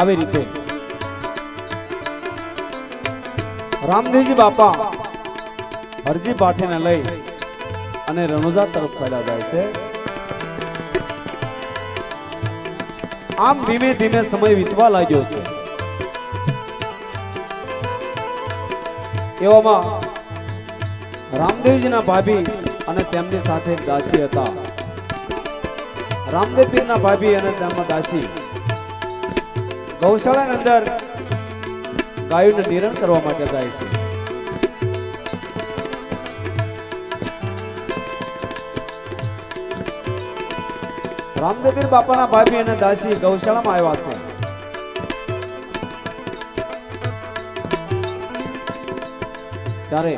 આવી રીતે. રામદેવજી બાપા હરજી પાઠીને લઈ અને રણુજા તરફ ચાલ્યા જાય છે. આમ ધીમે ધીમે સમય વીતવા લાગ્યો છે. એવામાં રામદેવજીના ભાભી અને તેમની સાથે દાસી હતા. રામદેવજીના ભાભી અને તેમના દાસી ગૌશાળાની અંદર ગાયોને નિરણ કરવા માટે જાય છે. રામદેવીર બાપાના ભાભી અને દાસી ગૌશાળામાં આવ્યા છે. ત્યારે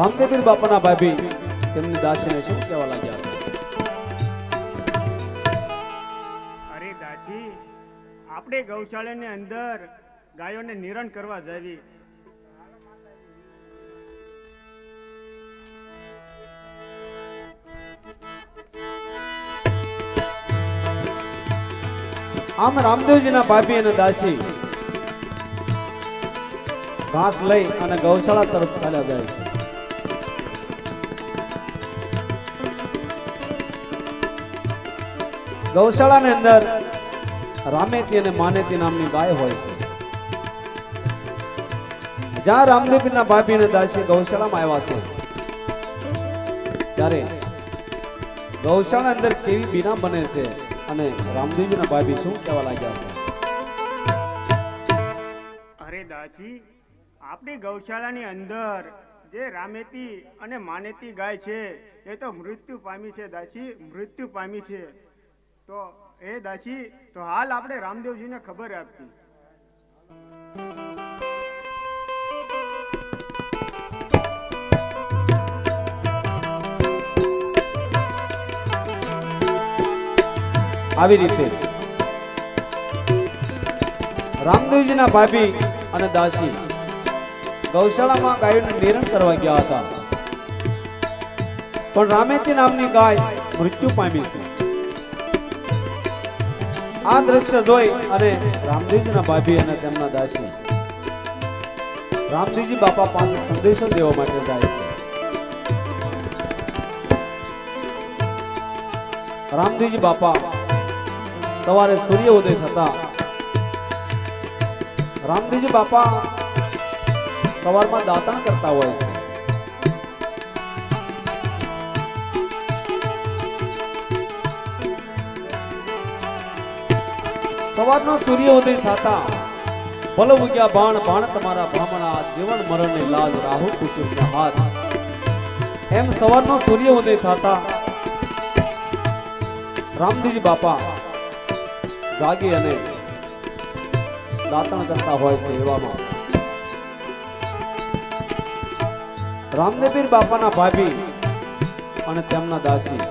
રામદેવીર બાપાના ભાભી તેમની દાસીને શું કહેવા લાગ્યા છે અરે દાજી આપણે ગૌશાળાની અંદર ગાયોને નિરણ કરવા જાવી. આમ રામદેવજીના ભાભી અને દાસી ઘાસ લઈ અને ગૌશાળા તરફ ચાલ્યા જાય છે. ગૌશાળાની અંદર રામેતી અને માનેતી નામની ગાય હોય છે. જ્યાં રામદેવના ભાભી અને દાસી ગૌશાળામાં આવ્યા છે, ત્યારે ગૌશાળા અંદર કેવી બીના બને છે અને રામદેવજીના ભાભી શું કહેવા લાગ્યા છે? અરે દાસી, આપણી ગૌશાળાની અંદર જે રામેતી અને માનેતી ગાય છે, એ તો મૃત્યુ પામી છે દાસી, મૃત્યુ પામી છે. તો એ દાસી, તો હાલ આપણે રામદેવજીને ખબર આપતી આવી રીતે રામદેવજીના ભાભી અને દાસી ગૌશાળામાં ગાયોને નિરણ કરવા ગયા હતા. પણ રામેતી નામની ગાય મૃત્યુ પામી છે. આ દ્રશ્ય જોઈ અને રામજીજીના ભાભી અને તેમના દાસી રામજીજી બાપા પાસે સંદેશો દેવા માટે જાય છે. રામજીજી બાપા સવારે સૂર્ય ઉદય થતા રામજીજી બાપા સવારમાં દાતણ કરતા હોય છે. સવારનો સૂર્યોદય થતા ભલ ગયા બાણ બાણ તમારા ભામણા જીવન મરણની લાજ રાહુ કુસુમના હાથ. એમ સવારનો સૂર્યોદય થતા રામદેવજી બાપા જાગી અને દાતણ કરતા હોય છે એવામાં. રામદેવીર બાપાના ભાભી અને તેમના દાસી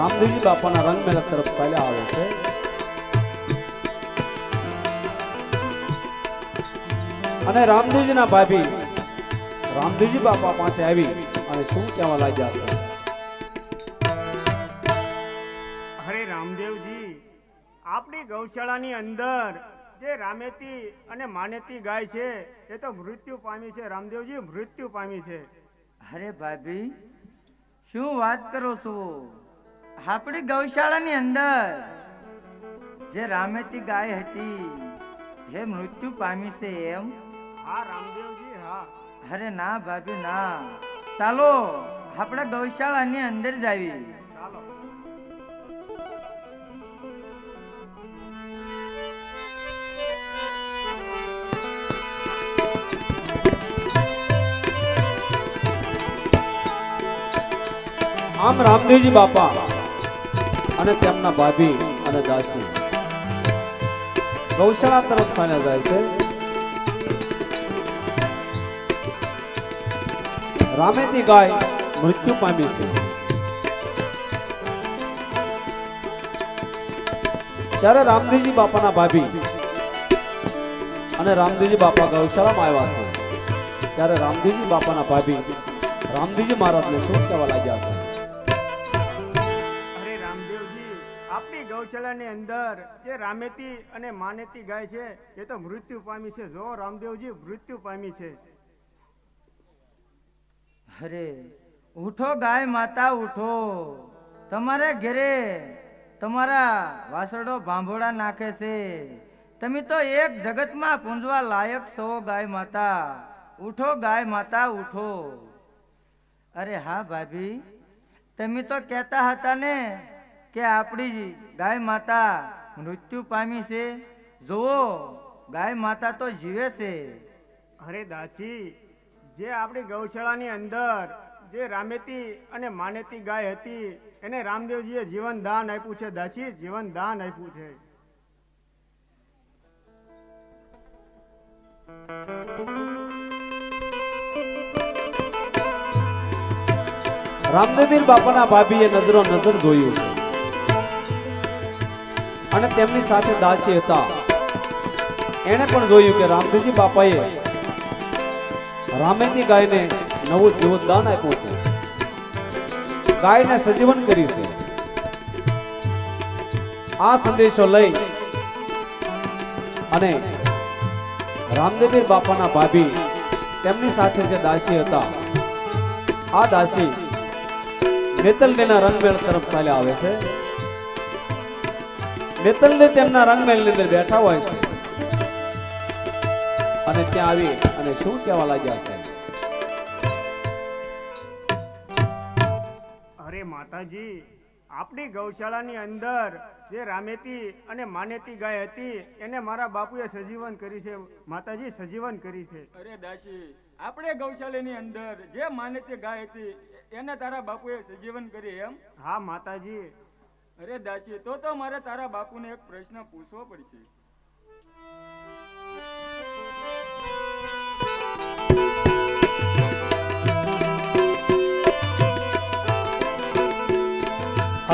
રામદેવજી બાપાના રંગમેલા તરફ ચાલ્યા આવે છે. અને રામદેવજીના ભાભી રામદેવજી બાપા પાસે આવી અને શું કહેવા લાગ્યા છે અરે રામદેવજી આપણી ગૌશાળાની અંદર જે રામેતી અને માનેતી ગાય છે એ તો મૃત્યુ પામી છે. રામદેવજી મૃત્યુ પામી છે. અરે ભાભી શું વાત કરો છો? આપણી ગૌશાળાની અંદર જે રામેતી ગાય હતી જે મૃત્યુ પામી છે એમ? હા રામદેવજી હા. અરે ના ભાભી ના. ચાલો આપણે ગૌશાળાની અંદર જાવી ચાલો. આમ રામદેવજી બાપા અને તેમના ભાભી અને દાસી ગૌશાળા તરફ ચાલ્યા જાય છે. રામેતી ગાય મૃત્યુ પામી છે. ત્યારે રામદેવજી બાપાના ભાભી અને રામદેવજી બાપા ગૌશાળામાં આવ્યા છે. ત્યારે રામદેવજી બાપાના ભાભી રામદેવજી મહારાજને શું કહેવા લાગ્યા છે? અરે રામદેવજી આપણી ગૌશાળાની અંદર જે રામેતી અને માનેતી ગાય છે, એ તો મૃત્યુ પામી છે. જો રામદેવજી મૃત્યુ પામી છે અરે, ઉઠો ગાય માતા, ઉઠો. તમારે ઘેરે તમારા વાસરડો ભાંભોળા નાખે છે. તમે તો એક જગતમાં પૂંજવા લાયક છો, ગાય માતા. ઉઠો ગાય માતા, ઉઠો. અરે, હા ભાભી, તમે તો કહેતા હતા ને કે આપણી ગાય માતા મૃત્યુ પામી છે. જુઓ, ગાય માતા તો જીવે છે. અરે દાસી જે આપણી ગૌશાળાની અંદર જે રામેતી અને માનેતી ગાય હતી, એને રામદેવજીએ જીવન દાન આપ્યું છે. દાસી, જીવન દાન આપ્યું છે. રામદેવીર બાપાના ભાભીએ નજરો નજર જોયું છે. અને તેમની સાથે દાસી હતા. એને પણ જોયું કે રામદેવજી બાપાએ રામેતી ગાયને નવું જીવનદાન આપ્યું છે. ગાયને સજીવન કરી છે. આ સંદેશો લઈ અને રામદેવીર બાપાના ભાભી તેમની સાથે જે દાસી હતા, આ દાસી નેતલદેના રંગમેળ તરફ ચાલ્યા આવે છે. નેતલને તેમના રંગમેળની અંદર બેઠા હોય છે. અને ત્યાં આવી અને શું કહેવા લાગ્યા છે? અરે માતાજી આપણી ગૌશાળાની અંદર જે રામેતી અને માનેતી ગાય હતી એને મારા બાપુએ સજીવન કરી છે. માતાજી સજીવન કરી છે. અરે દાસી આપણે ગૌશાળાની અંદર જે માનેતી ગાય હતી એને તારા બાપુએ સજીવન કરી એમ? હા માતાજી. અરે દાસી તો તો મારે તારા બાપુને એક પ્રશ્ન પૂછવો પડશે.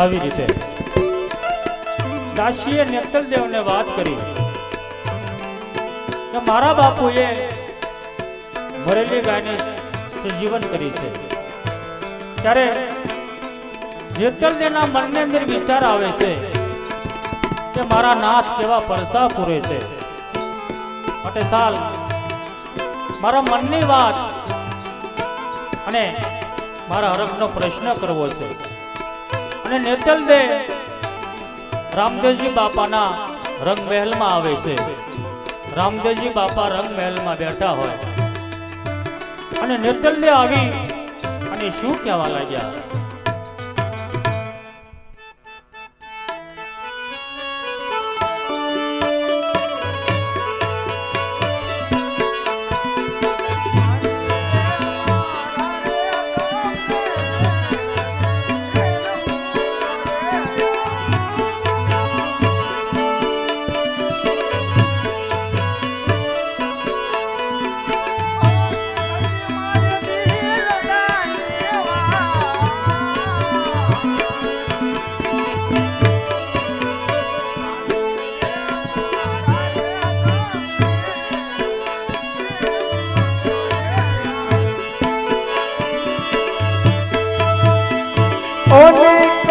આવી રીતે. દાસીએ નેતલદેવને વાત કરી કે મારા બાપુએ મરેલી ગાયને સજીવન કરી છે. ત્યારે નેતલદેવના મનની અંદર વિચાર આવે છે કે મારા નાથ કેવા પરસા પૂરે છે. માટે સાલ, મારા મનની વાત અને મારા હરખનો પ્રશ્ન કરવો છે. અને નેતલ દે. રામદેવજી બાપાના રંગમહેલમાં આવે છે. રામદેવજી બાપા રંગમહેલમાં બેઠા હોય. અને નેતલ દે આવી અને શું કહેવા લાગ્યા? ઓને કહું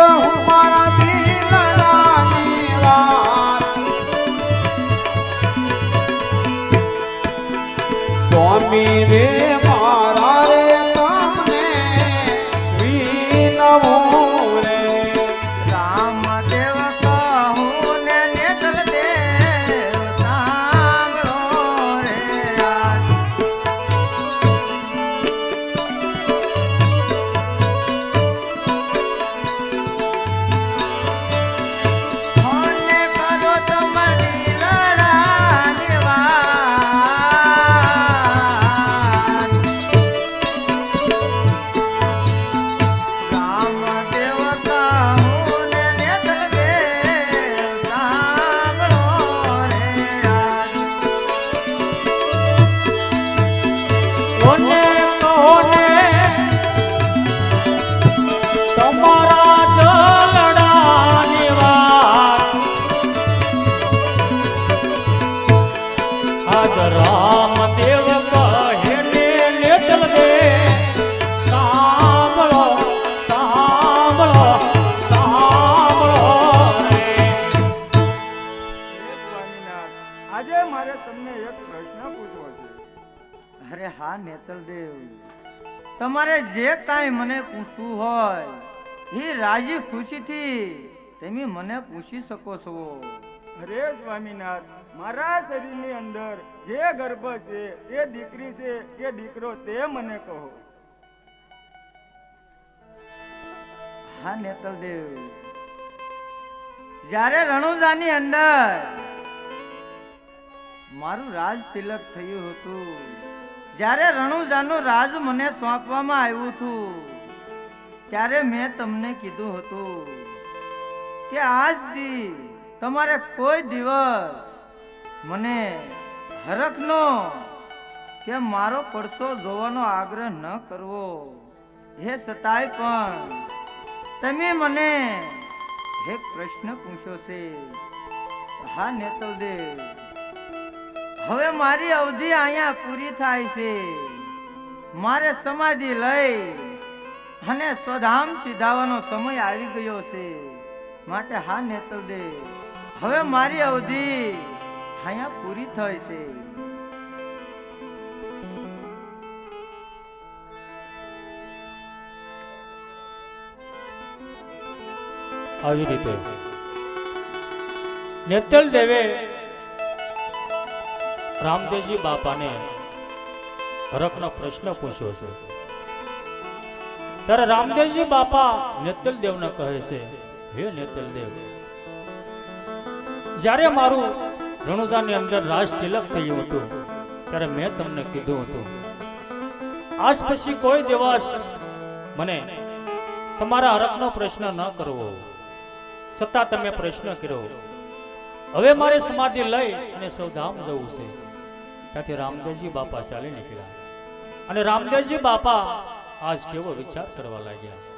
હા નેતલદેવ તમારે જે કાંઈ મને પૂછવું હોય એ રાજી ખુશીથી તમે મને પૂછી શકો છો. અરે સ્વામીનાથ મારા શરીરની અંદર જે ગર્ભ છે એ દીકરી છે કે દીકરો તે મને કહો. હા નેતલદેવ જ્યારે રણુજાની અંદર મારું રાજ તિલક થયું હતું જ્યારે રણુજાનું રાજ મને સોંપવામાં આવ્યું હતું, ત્યારે મેં તમને કીધું હતું કે આજથી તમારે કોઈ દિવસ મને હરખનો કે મારો પડસો જોવાનો આગ્રહ ન કરવો. હે છતાંય પણ, તમે મને એક પ્રશ્ન પૂછ્યો છે. હા નેતલદેવ હવે મારી અવધિ અહીંયા પૂરી થાય છે. મારે સમાધિ લઈ અને સ્વધામ સીધાવાનો સમય આવી ગયો છે. માટે હા નેતલદેવ હવે મારી અવધિ અહીંયા પૂરી થઈ છે. આવી રીતે. નેતલ દેવે રામદેવજી બાપાને હરકનો પ્રશ્ન પૂછ્યો છે. ત્યારે રામદેવજી બાપા નેતલ દેવને કહે છે, હે નેતલ દેવ જ્યારે મારું રણુજાની અંદર રાજ તિલક થયું હતું, ત્યારે મેં તમને કીધું હતું. આજ પછી કોઈ દિવસ મને તમારા હરકનો પ્રશ્ન ન કરવો, છતાં તમે પ્રશ્ન કર્યો. હવે મારે સમાધિ લઈ અને સૌધામ જવું છે. ત્યાંથી રામદેવજી બાપા ચાલી નીકળ્યા. અને રામદેવજી બાપા આજ કેવો વિચાર કરવા લાગ્યા?